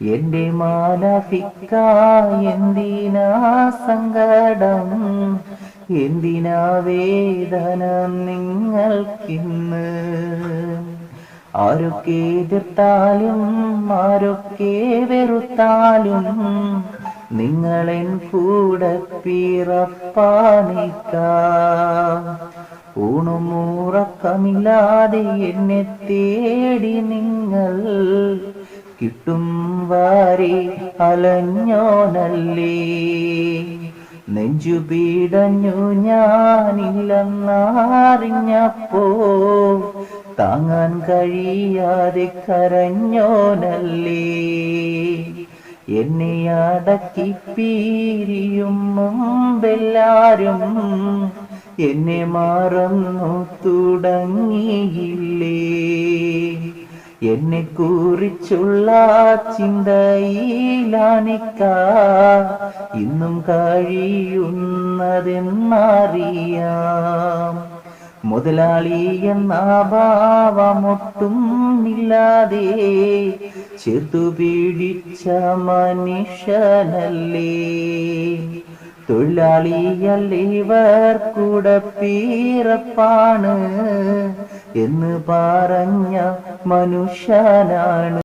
എന്റെ മാനസിക്ക എന്തിനാ സങ്കടം? എന്തിനാ വേദന നിങ്ങൾക്കിന്ന്? ആരൊക്കെ എതിർത്താലും ആരൊക്കെ വെറുത്താലും നിങ്ങളെൻ കൂടെ പിറപ്പാനിക്ക. ഊണുമൂറക്കമില്ലാതെ എന്നെ തേടി നിങ്ങൾ കിട്ടും വാരി അലഞ്ഞോനല്ലേ. നെഞ്ചു പീടഞ്ഞു ഞാനില്ലെന്നറിഞ്ഞപ്പോ താങ്ങാൻ കഴിയാതെ കരഞ്ഞോനല്ലേ. എന്നെ അടക്കി പീരിയും മുമ്പെല്ലാരും എന്നെ മറന്നു തുടങ്ങിയില്ലേ. എന്നെ കുറിച്ചുള്ള ചിന്തയിലാണിക്ക. ഇന്നും കഴിയുന്നതെന്നറിയാം. മുതലാളി എന്ന ഭാവമൊട്ടും ഇല്ലാതെ ചേർത്തു പിടിച്ച മനുഷ്യനല്ലേ. തൊഴിലാളിയല്ലേ ഇവർ കൂടെ പീറപ്പാണ്. എന്ന് പറഞ്ഞ മനുഷ്യനാണ്.